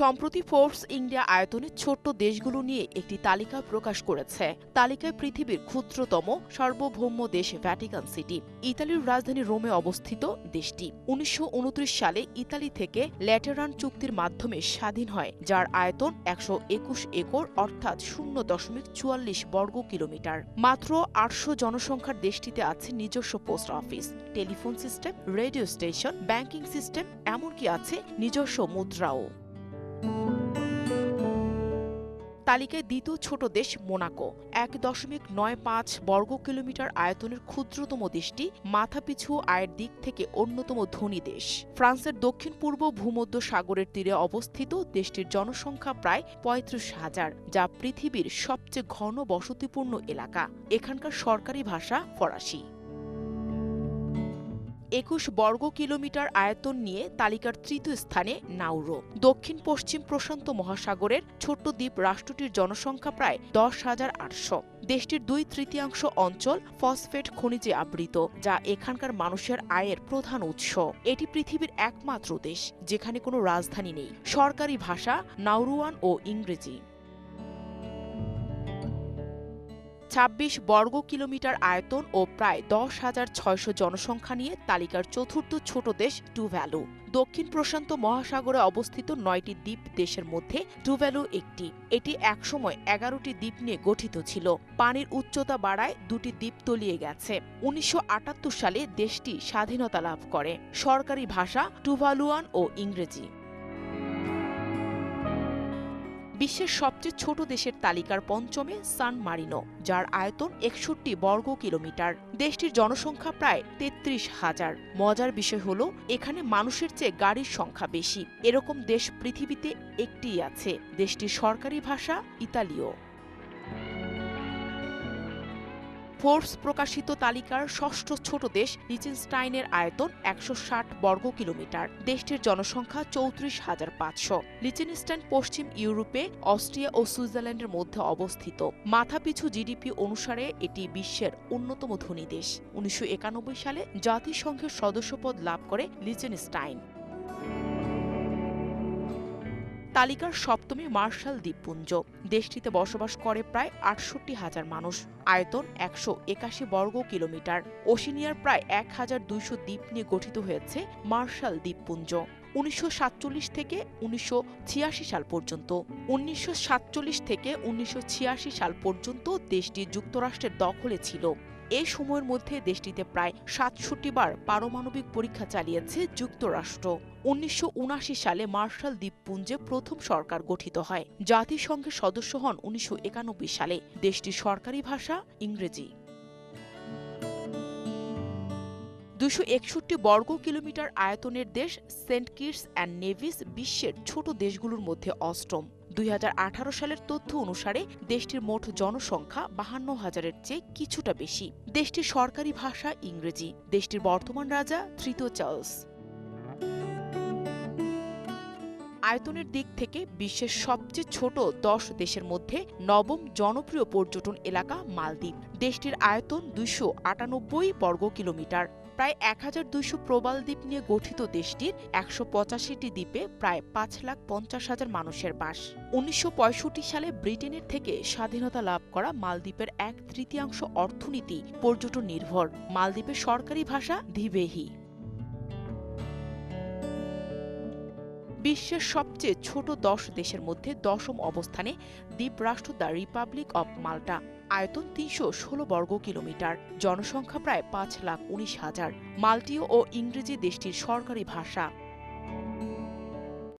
সম্প্রতি Forbes India আয়তনে ছোট্ট দেশগুলো নিয়ে একটি তালিকা প্রকাশ করেছে। তালিকায় পৃথিবীর ক্ষুদ্রতম, সার্বভৌম দেশ ভ্যাটিকান সিটি। ইতালির রাজধানী রোমে অবস্থিত দেশটি। উনিশশো উনত্রিশ সালে ইতালি থেকে ল্যাটেরান চুক্তির মাধ্যমে স্বাধীন হয়, যার আয়তন একশো একুশ একর, অর্থাৎ শূন্য দশমিক চুয়াল্লিশ বর্গ কিলোমিটার। মাত্র আটশো জনসংখ্যার দেশটিতে আছে নিজস্ব post office, telephone system, radio station, banking system, এমনকি আছে নিজস্ব মুদ্রাও। তালিকায় দ্বিতীয় ছোট দেশ মোনাকো। এক দশমিক নয় পাঁচ বর্গ কিলোমিটার আয়তনের ক্ষুদ্রতম দেশটি মাথাপিছু আয়ের দিক থেকে অন্যতম ধনী দেশ। ফ্রান্সের দক্ষিণ পূর্ব ভূমধ্য সাগরের তীরে অবস্থিত দেশটির জনসংখ্যা প্রায় পঁয়ত্রিশ হাজার, যা পৃথিবীর সবচেয়ে ঘন বসতিপূর্ণ এলাকা। এখানকার সরকারি ভাষা ফরাসি। একুশ বর্গ কিলোমিটার আয়তন নিয়ে তালিকার তৃতীয় স্থানে নাউরো। দক্ষিণ পশ্চিম প্রশান্ত মহাসাগরের ছোট্ট দ্বীপ রাষ্ট্রটির জনসংখ্যা প্রায় দশ হাজার আটশো। দেশটির দুই তৃতীয়াংশ অঞ্চল ফসফেট খনিজে আবৃত, যা এখানকার মানুষের আয়ের প্রধান উৎস। এটি পৃথিবীর একমাত্র দেশ, যেখানে কোনো রাজধানী নেই। সরকারি ভাষা নাউরুয়ান ও ইংরেজি। ছাব্বিশ বর্গ কিলোমিটার আয়তন ও প্রায় দশ হাজার ছয়শো জনসংখ্যা নিয়ে তালিকার চতুর্থ ছোট দেশ টুভ্যালু দক্ষিণ প্রশান্ত মহাসাগরে অবস্থিত নয়টি দ্বীপ দেশের মধ্যে টুভ্যালু একটি। এটি একসময় এগারোটি দ্বীপ নিয়ে গঠিত ছিল। পানির উচ্চতা বাড়ায় দুটি দ্বীপ তলিয়ে গেছে। উনিশশো আটাত্তর সালে দেশটি স্বাধীনতা লাভ করে। সরকারি ভাষা টুভালুয়ান ও ইংরেজি। বিশ্বের সবচেয়ে ছোট দেশের তালিকার পঞ্চমে সান মারিনো, যার আয়তন একষট্টি বর্গ কিলোমিটার। দেশটির জনসংখ্যা প্রায় তেত্রিশ হাজার। মজার বিষয় হল, এখানে মানুষের চেয়ে গাড়ির সংখ্যা বেশি। এরকম দেশ পৃথিবীতে একটিই আছে। দেশটির সরকারি ভাষা ইতালীয়। ফোর্বস প্রকাশিত তালিকার ষষ্ঠ ছোট দেশ লিচেনস্টাইনের আয়তন একশো ষাট বর্গ কিলোমিটার। দেশটির জনসংখ্যা চৌত্রিশ হাজার পাঁচশো। লিচেনস্টাইন পশ্চিম ইউরোপে, অস্ট্রিয়া ও সুইজারল্যান্ডের মধ্যে অবস্থিত। মাথাপিছু জিডিপি অনুসারে এটি বিশ্বের অন্যতম ধনী দেশ। উনিশশো একানব্বই সালে জাতিসংঘের সদস্যপদ লাভ করে লিচেনস্টাইন। তালিকার সপ্তমী মার্শাল দ্বীপপুঞ্জ। দেশটিতে বসবাস করে প্রায় আটষট্টি হাজার মানুষ। আয়তন একশো একাশি বর্গ কিলোমিটার। ওশিনিয়ার প্রায় এক হাজার দুইশো দ্বীপ নিয়ে গঠিত হয়েছে মার্শাল দ্বীপপুঞ্জ। উনিশশো সাতচল্লিশ থেকে উনিশশো ছিয়াশি সাল পর্যন্ত। উনিশশো সাতচল্লিশ থেকে উনিশশো ছিয়াশি সাল পর্যন্ত দেশটি যুক্তরাষ্ট্রের দখলে ছিল। এ সময়ের মধ্যে দেশটিতে প্রায় সাতষট্টি বার পারমাণবিক পরীক্ষা চালিয়েছে যুক্তরাষ্ট্র। উনিশশো সালে মার্শাল দ্বীপপুঞ্জে প্রথম সরকার গঠিত হয়। জাতিসংঘের সদস্য হন উনিশশো একানব্বই সালে। দেশটির সরকারি ভাষা ইংরেজি। দুশো একষট্টি বর্গ কিলোমিটার আয়তনের দেশ সেন্ট কিটস অ্যান্ড নেভিস বিশ্বের ছোট দেশগুলোর মধ্যে অষ্টম। দুই হাজার আঠারো সালের তথ্য অনুসারে দেশটির মোট জনসংখ্যা বাহান্ন হাজারের চেয়ে কিছুটা বেশি। দেশটির সরকারি ভাষা ইংরেজি, দেশটির বর্তমান রাজা তৃতীয় চার্লস। আয়তনের দিক থেকে বিশ্বের সবচেয়ে ছোট দশ দেশের মধ্যে নবম জনপ্রিয় পর্যটন এলাকা মালদ্বীপ। দেশটির আয়তন দুইশো আটানব্বই বর্গ কিলোমিটার প্রায় এক হাজার দুইশো প্রবাল দ্বীপ নিয়ে গঠিত দেশটির একশো পঁচাশিটি দ্বীপে প্রায় পাঁচ লাখ পঞ্চাশ হাজার মানুষের বাস। উনিশশো পঁয়ষট্টি সালে ব্রিটেনের থেকে স্বাধীনতা লাভ করা মালদ্বীপের এক তৃতীয়াংশ অর্থনীতি পর্যটন নির্ভর। মালদ্বীপের সরকারি ভাষা ধিবেহি বিশ্বের সবচেয়ে ছোট দশ দেশের মধ্যে দশম অবস্থানে দ্বীপরাষ্ট্র দ্য রিপাবলিক অব মাল্টা। আয়তন তিনশো ষোলো বর্গ কিলোমিটার। জনসংখ্যা প্রায় পাঁচ লাখ উনিশ হাজার। মাল্টীয় ও ইংরেজি দেশটির সরকারি ভাষা।